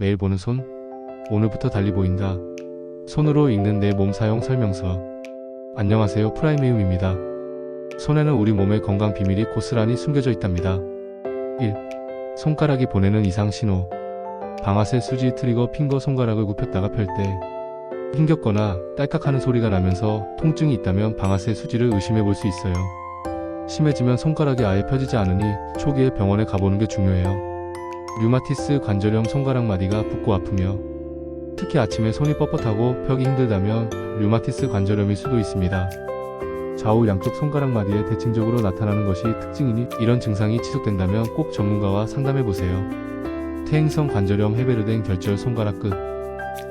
매일 보는 손? 오늘부터 달리 보인다. 손으로 읽는 내 몸 사용 설명서. 안녕하세요. 프라이메움입니다. 손에는 우리 몸의 건강 비밀이 고스란히 숨겨져 있답니다. 1. 손가락이 보내는 이상 신호. 방아쇠 수지 트리거 핑거 손가락을 굽혔다가 펼 때 힘겹거나 딸깍하는 소리가 나면서 통증이 있다면 방아쇠 수지를 의심해 볼 수 있어요. 심해지면 손가락이 아예 펴지지 않으니 초기에 병원에 가보는 게 중요해요. 류마티스 관절염 손가락 마디가 붓고 아프며 특히 아침에 손이 뻣뻣하고 펴기 힘들다면 류마티스 관절염일 수도 있습니다. 좌우 양쪽 손가락 마디에 대칭적으로 나타나는 것이 특징이니 이런 증상이 지속된다면 꼭 전문가와 상담해 보세요. 퇴행성 관절염 해베르된 결절 손가락 끝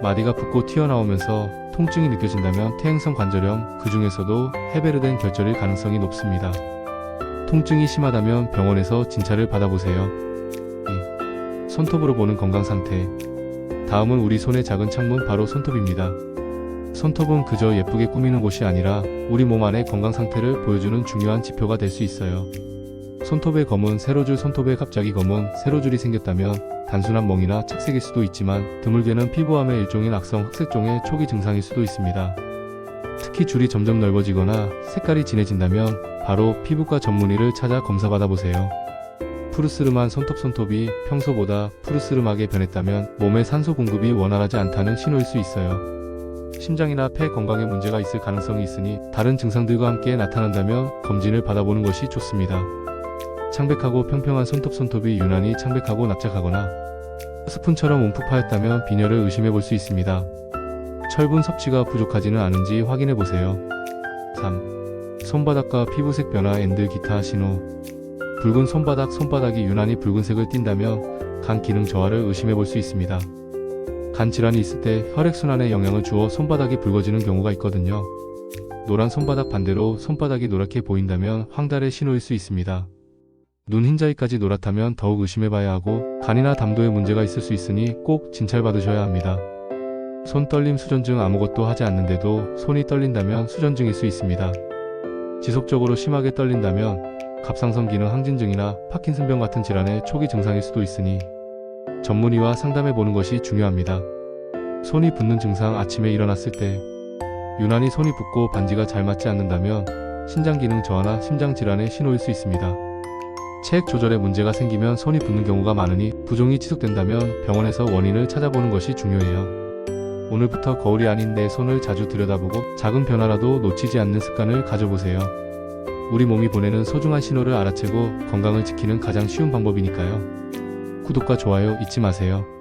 마디가 붓고 튀어나오면서 통증이 느껴진다면 퇴행성 관절염 그 중에서도 해베르된 결절일 가능성이 높습니다. 통증이 심하다면 병원에서 진찰을 받아보세요. 2. 손톱으로 보는 건강 상태. 다음은 우리 손의 작은 창문 바로 손톱입니다. 손톱은 그저 예쁘게 꾸미는 곳이 아니라 우리 몸 안의 건강 상태를 보여주는 중요한 지표가 될 수 있어요. 손톱의 검은 세로줄 손톱에 갑자기 검은 세로줄이 생겼다면 단순한 멍이나 착색일 수도 있지만 드물게는 피부암의 일종인 악성 흑색종의 초기 증상일 수도 있습니다. 특히 줄이 점점 넓어지거나 색깔이 진해진다면 바로 피부과 전문의를 찾아 검사받아 보세요. 푸르스름한 손톱 손톱이 평소보다 푸르스름하게 변했다면 몸의 산소 공급이 원활하지 않다는 신호일 수 있어요. 심장이나 폐 건강에 문제가 있을 가능성이 있으니 다른 증상들과 함께 나타난다면 검진을 받아보는 것이 좋습니다. 창백하고 평평한 손톱 손톱이 유난히 창백하고 납작하거나 스푼처럼 움푹 파였다면 빈혈을 의심해 볼 수 있습니다. 철분 섭취가 부족하지는 않은지 확인해 보세요. 3. 손바닥과 피부색 변화 앤드 기타 신호 붉은 손바닥 손바닥이 유난히 붉은색을 띈다면 간 기능 저하를 의심해 볼 수 있습니다. 간 질환이 있을 때 혈액순환에 영향을 주어 손바닥이 붉어지는 경우가 있거든요. 노란 손바닥 반대로 손바닥이 노랗게 보인다면 황달의 신호일 수 있습니다. 눈 흰자위까지 노랗다면 더욱 의심해 봐야 하고 간이나 담도에 문제가 있을 수 있으니 꼭 진찰받으셔야 합니다. 손 떨림 수전증 아무것도 하지 않는데도 손이 떨린다면 수전증일 수 있습니다. 지속적으로 심하게 떨린다면 갑상선 기능 항진증이나 파킨슨병 같은 질환의 초기 증상일 수도 있으니 전문의와 상담해 보는 것이 중요합니다. 손이 붓는 증상 아침에 일어났을 때 유난히 손이 붓고 반지가 잘 맞지 않는다면 신장 기능 저하나 심장 질환의 신호일 수 있습니다. 체액 조절에 문제가 생기면 손이 붓는 경우가 많으니 부종이 지속된다면 병원에서 원인을 찾아보는 것이 중요해요. 오늘부터 거울이 아닌 내 손을 자주 들여다보고 작은 변화라도 놓치지 않는 습관을 가져보세요. 우리 몸이 보내는 소중한 신호를 알아채고 건강을 지키는 가장 쉬운 방법이니까요. 구독과 좋아요 잊지 마세요.